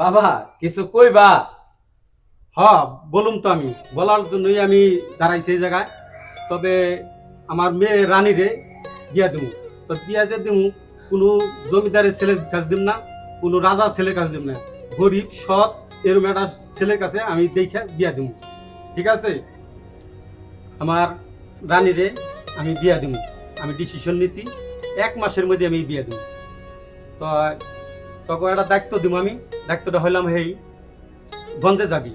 বাবা, কিছু কইবা? হ, বলুম তো আমি। বলার জন্যই আমি দাঁড়াইছি এই জায়গায়। তবে আমার মেয়ে রানীরে বিয়া দিমু। তো বিয়া যে দিমু, কোনো জমিদারের ছেলের কাজ দিম না, কোনো রাজার ছেলের কাজ দিম না। গরিব, সৎ, এরম একটা ছেলের কাছে আমি দেখে বিয়া দিমু। ঠিক আছে? আমার রানীরে আমি বিয়া দিমু। আমি ডিসিশন নিছি, এক মাসের মধ্যে আমি বিয়া দিমু। তো তখন একটা দায়িত্ব দিব আমি। দায়িত্বটা হইলাম হেই গঞ্জে যাবি।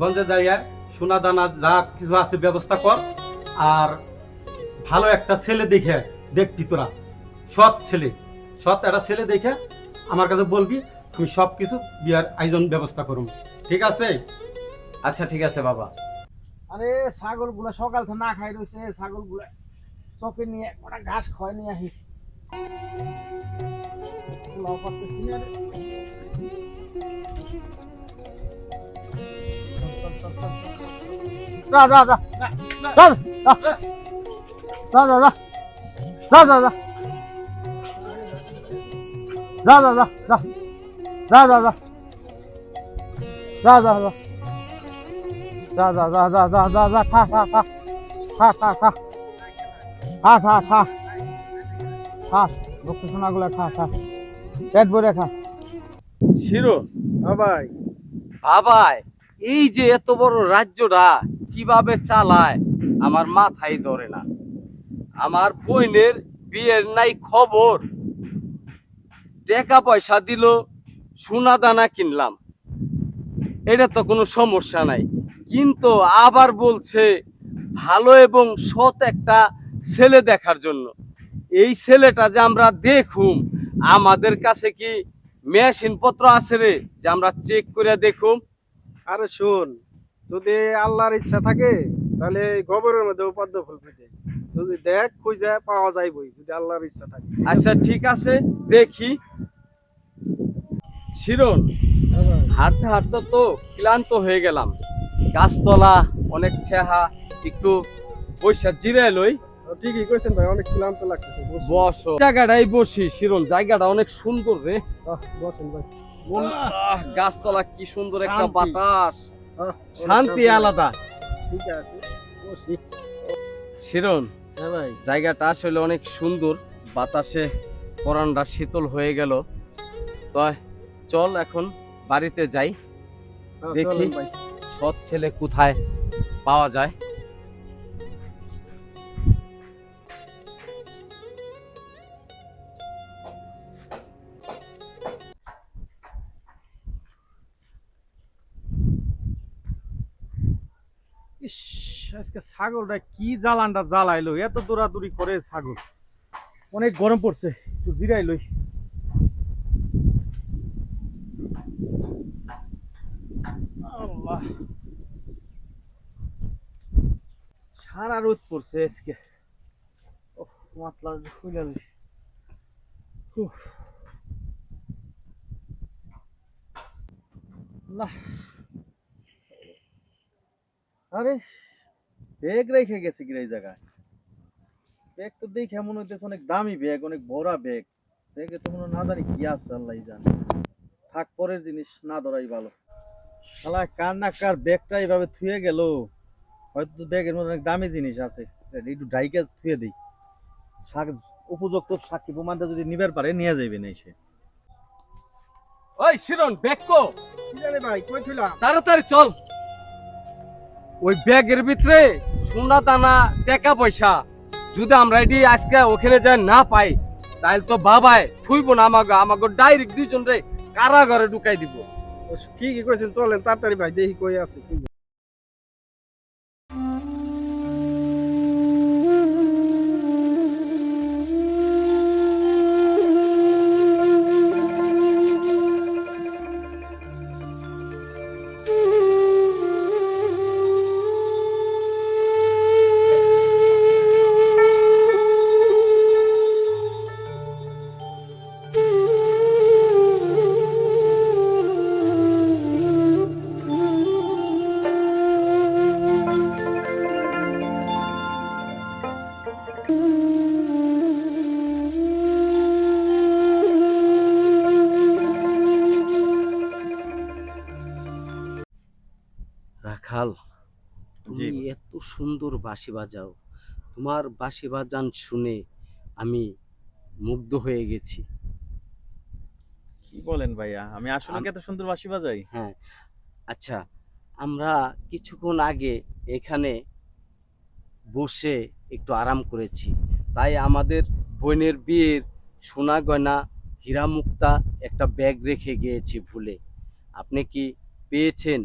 গঞ্জে যাইয়া সোনা দানা যা কিছু আছে ব্যবস্থা কর আর ভালো একটা ছেলে দেখে দেখবি তোরা। সৎ ছেলে। সৎ একটা ছেলে দেখে আমার কাছে বলবি আমি সব কিছু বিয়ার আয়োজন ব্যবস্থা করুন ঠিক আছে? আচ্ছা ঠিক আছে বাবা। আরে ছাগলগুলা সকাল থেকে না খাই রয়েছে ছাগলগুলা চকে নিয়ে ঘাস খয় নিয়ে আসি লাউ পারতেছি না রে। যা যা খা পেট ভরে খা শিরো ভাই বাবাই এই যে এত বড় রাজ্যটা কীভাবে চালায় আমার মাথায় ধরে না। আমার বোনের বিয়ের নাই খবর। টাকা পয়সা দিল সোনা দানা কিনলাম। এটা তো কোনো সমস্যা নাই। কিন্তু আবার বলছে ভালো এবং সৎ একটা ছেলে দেখার জন্য। এই ছেলেটা যে আমরা দেখুম আমাদের কাছে কি মেশিন পত্র আছে রে? যে আমরা চেক করে দেখুম। আরে শোন যদি আল্লাহর ইচ্ছা থাকে তাহলে গোবরের মধ্যে পদ্ম ফুল ফুটে। যদি দেখ খুঁজে পাওয়া যায় বই যদি আল্লাহর ইচ্ছা থাকে। আচ্ছা ঠিক আছে দেখি। শিরন হাঁটতে হাঁটতে তো ক্লান্ত হয়ে গেলাম। গাছতলা অনেক ছেহা একটু পয়সা জিরে লই। ঠিকই কইছেন ভাই অনেক ক্লান্ত লাগতেছে বস। জায়গাটাই বসি শিরন জায়গাটা অনেক সুন্দর রে। বসেন ভাই। আহ, গাছতলা কি সুন্দর একটা বাতাস। শান্তি আলাদা। ঠিক আছে বসি। শিরন হ্যাঁ ভাই। জায়গাটা আসলে অনেক সুন্দর। বাতাসে পরানটা শীতল হয়ে গেল। তো চল এখন বাড়িতে যাই। হ্যাঁ, দেখি। সৎ ছেলে কোথায় পাওয়া যায়। আজকে ছাগলটা কি জ্বালানটা জ্বালাইলো? এত দৌড়াদৌড়ি করে ছাগল। অনেক গরম পড়ছে, একটু জিরাই লই। সারা রোদ পড়ছে আজকে। মাতলা খুলে আরে। ব্যাগ রেখে গেছে কি এই জায়গায়। ব্যাগ তো দেখে মনে হইতেছে অনেক দামি ব্যাগ অনেক বড় ব্যাগ। ব্যাগে তো মনে না জানি কি আছে আল্লাহ জানে। থাক পরের জিনিস না ধরাই ভালো। শালা কার না কার ব্যাগটা এইভাবে থুয়ে গেল। হয়তো ব্যাগের মধ্যে অনেক দামি জিনিস আছে। একটু ডাইকে থুয়ে দিই। উপযুক্ত সাক্ষী প্রমাণটা যদি নিবার পারে নিয়ে যাইবে না সে ওই শিরন ব্যাগ কো? ভাই কই থইলাম তাড়াতাড়ি চল। ওই ব্যাগের ভিতরে সোনা দানা, টাকা পয়সা। যদি আমরা এটি আজকে ওখানে যাই না পাই, তাহলে তো বাবাই থুইব না আমাকে আমাকে ডাইরেক্ট দুইজন রে কারাগারে ঢুকাই দিব। কি কি কইছেন? চলেন, তাড়াতাড়ি ভাই, দেখি কই আছে সুন্দর বাঁশি বাজাও। তোমার বাঁশি বাজান শুনে আমি মুগ্ধ হয়ে গেছি। কি বলেন ভাইয়া? আমি আসলে এত সুন্দর বাঁশি বাজাই? হ্যাঁ। আচ্ছা আমরা কিছুক্ষণ আগে এখানে বসে একটু আরাম করেছি। তাই আমাদের বোনের বিয়ের সোনা গয়না হীরা মুক্তা একটা ব্যাগ রেখে গিয়েছি ভুলে। আপনি কি পেয়েছেন?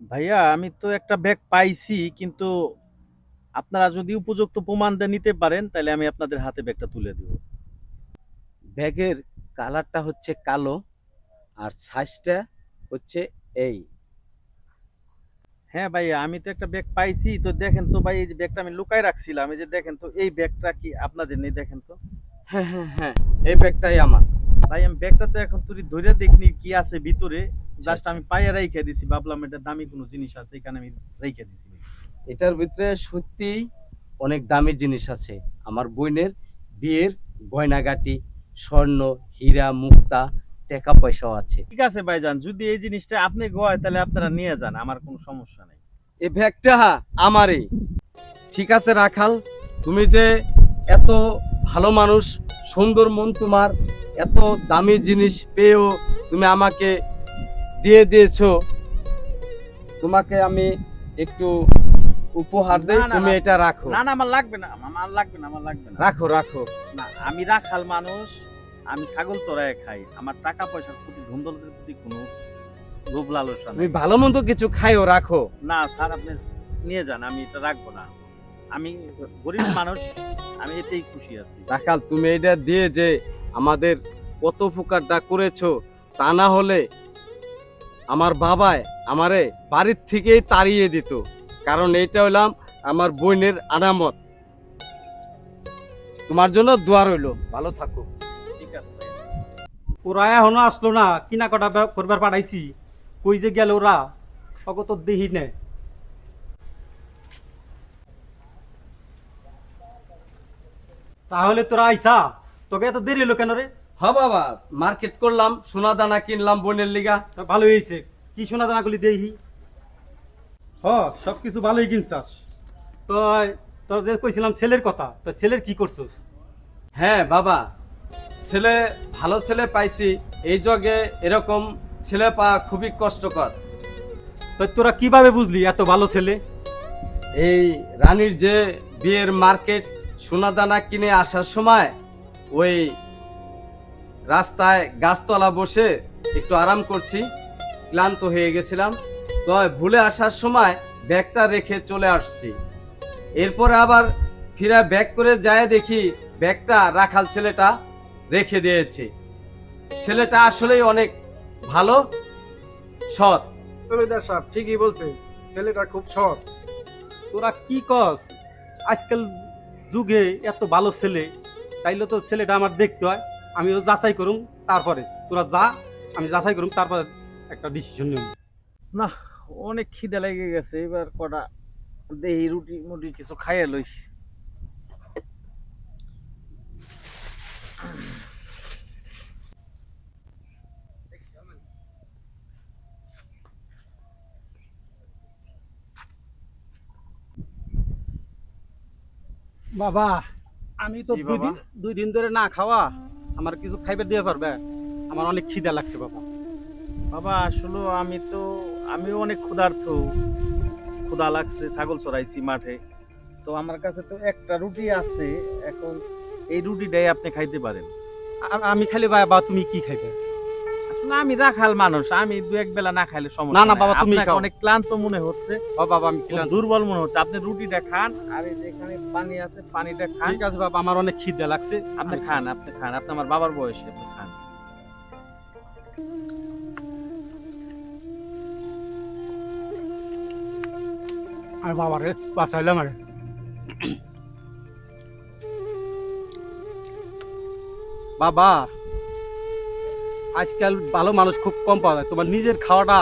ভাইয়া আমি তো একটা ব্যাগ পাইছি কিন্তু আপনারা যদি উপযুক্ত প্রমাণ দিয়ে নিতে পারেন তাহলে আমি আপনাদের হাতে ব্যাগটা তুলে দেব। ব্যাগের কালারটা হচ্ছে কালো আর সাইজটা হচ্ছে এই। হ্যাঁ ভাইয়া আমি তো একটা ব্যাগ পাইছি তো দেখেন তো ভাই এই যে ব্যাগটা আমি লুকায় রাখছিলাম এই যে দেখেন তো এই ব্যাগটা কি আপনাদের নেই দেখেন তো। হ্যাঁ হ্যাঁ হ্যাঁ এই ব্যাগটাই আমার। ভাই আমি ব্যাগটা তো এখন তুই ধরে দেখিনি কি আছে ভিতরে। জাস্ট আচ্ছা। আমি পায়ে রেখে দিছি ভাবলাম এটা দামি কোনো জিনিস আছে এখানে আমি রেখে দিছি এটার ভিতরে সত্যি অনেক দামি জিনিস আছে। আমার বোনের বিয়ের গয়নাগাটি স্বর্ণ হীরা মুক্তা টাকা পয়সাও আছে। ঠিক আছে ভাইজান যদি এই জিনিসটা আপনি গোয়ায় তাহলে আপনারা নিয়ে যান আমার কোনো সমস্যা নেই। এই ব্যাগটা আমারই। ঠিক আছে রাখাল তুমি যে এত ভালো মানুষ সুন্দর মন তোমার এত দামি জিনিস পেয়েও তুমি আমাকে দিয়ে দিয়েছ। তোমাকে আমি একটু উপহার দেই তুমি এটা রাখো। না না আমার লাগবে না আমার লাগবে না আমার লাগবে না। রাখো রাখো। না আমি রাখাল মানুষ আমি ছাগল চড়ায় খাই। আমার টাকা পয়সার প্রতি ধন দৌলতের প্রতি কোনো লোভ লালসা তুমি ভালো মন্দ কিছু খাইও রাখো। না স্যার আপনি নিয়ে যান আমি এটা রাখব না। আমি গরিব মানুষ আমি এতেই খুশি আছি। রাখাল তুমি এটা দিয়ে যে আমাদের কত উপকারটা করেছ তা না হলে আমার বাবায় আমারে বাড়ির থেকেই তাড়িয়ে দিত। কারণ এইটা হলাম আমার বোনের আনামত। তোমার জন্য দোয়া রইল। ভালো থাকো। ঠিক আছে। ওরা এখনও আসলো না কিনা কটা করবার পাঠাইছি। কই যে গেল ওরা? অগত তো দেখি তাহলে তোরা আইসা তোকে এত দেরি হলো কেন রে? হ বাবা মার্কেট করলাম সোনা দানা কিনলাম বোনের লিগা। ভালো হয়েছে। কি শোনা দানা গুলি দেখি? হ সব কিছু ভালোই কিনছাস। তো তোর যে কইছিলাম ছেলের কথা তো ছেলের কি করছস? হ্যাঁ বাবা ছেলে ভালো ছেলে পাইছি এই জগে এরকম ছেলে পাওয়া খুবই কষ্টকর। তো তোরা কীভাবে বুঝলি এত ভালো ছেলে? এই রানীর যে বিয়ের মার্কেট সোনাদানা কিনে আসার সময় ওই রাস্তায় গাছতলা বসে একটু আরাম করছি ক্লান্ত হয়ে গেছিলাম। তো ভুলে আসার সময় ব্যাগটা রেখে চলে আসছি। এরপরে আবার ফিরে ব্যাগ করে যায় দেখি ব্যাগটা রাখাল ছেলেটা রেখে দিয়েছে। ছেলেটা আসলেই অনেক ভালো সৎ। জমিদার সাহেব ঠিকই বলছে ছেলেটা খুব সৎ। তোরা কি কস? আজকাল যুগে এত ভালো ছেলে, তাইলে তো ছেলেটা আমার দেখতে হয়, আমিও যাচাই করুম তারপরে। তোরা যা, আমি যাচাই করুম, তারপরে একটা ডিসিশন নিব। না অনেক খিদে লেগে গেছে, এবার কটা দেহি রুটি মুটি কিছু খাইয়ে লই বাবা আমি তো দুই দিন দুই দিন ধরে না খাওয়া আমার কিছু খাইবে দিয়ে পারবে? আমার অনেক খিদা লাগছে বাবা। বাবা আসলে আমি তো আমিও অনেক ক্ষুধার্থ। ক্ষুধা লাগছে ছাগল চড়াইছি মাঠে। তো আমার কাছে তো একটা রুটি আছে এখন এই রুটিটাই আপনি খাইতে পারেন। আমি খালি বাবা তুমি কি খাইবে? আসলে আমি রাখাল মানুষ আমি দু এক বেলা না খাইলে সমস্যা না, না, বাবা, তুমি খাও। অনেক ক্লান্ত মনে হচ্ছে। ও বাবা আমি ক্লান্ত। দুর্বল মনে হচ্ছে। আপনি রুটিটা খান আর যেখানে পানি আছে পানিটা খান। ঠিক আছে বাবা আমার অনেক খিদা লাগছে। আপনি খান আপনি খান। আপনি আমার বাবার বয়সী আপনি খান। আর বাবা রে বাঁচাইলাম আরে। বাবা আজকাল ভালো মানুষ খুব কম পাওয়া যায়। তোমার নিজের খাওয়াটা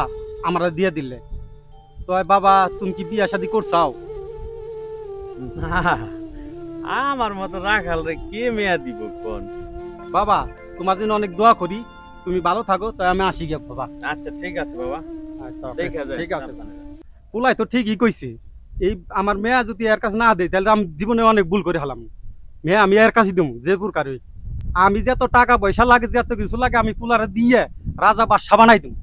আমরা দিয়ে দিলে। তো বাবা তুমি কি বিয়া শাদি করছাও? আমার মতো রাখাল রে কে মেয়া দিব কোন? বাবা তোমার জন্য অনেক দোয়া করি। তুমি ভালো থাকো তাই আমি আসি গিয়ে বাবা। আচ্ছা ঠিক আছে বাবা। আচ্ছা, ঠিক আছে। পুলাই তো ঠিকই কইছে। এই আমার মেয়া যদি এর কাছে না দেয় তাহলে আমি জীবনে অনেক ভুল করে হলাম। মেয়া আমি এর কাছে দিব যে পুরকার আমি যত টাকা পয়সা লাগে যত কিছু লাগে, আমি পুলারে দিয়ে রাজা বাদশা বানাই দিই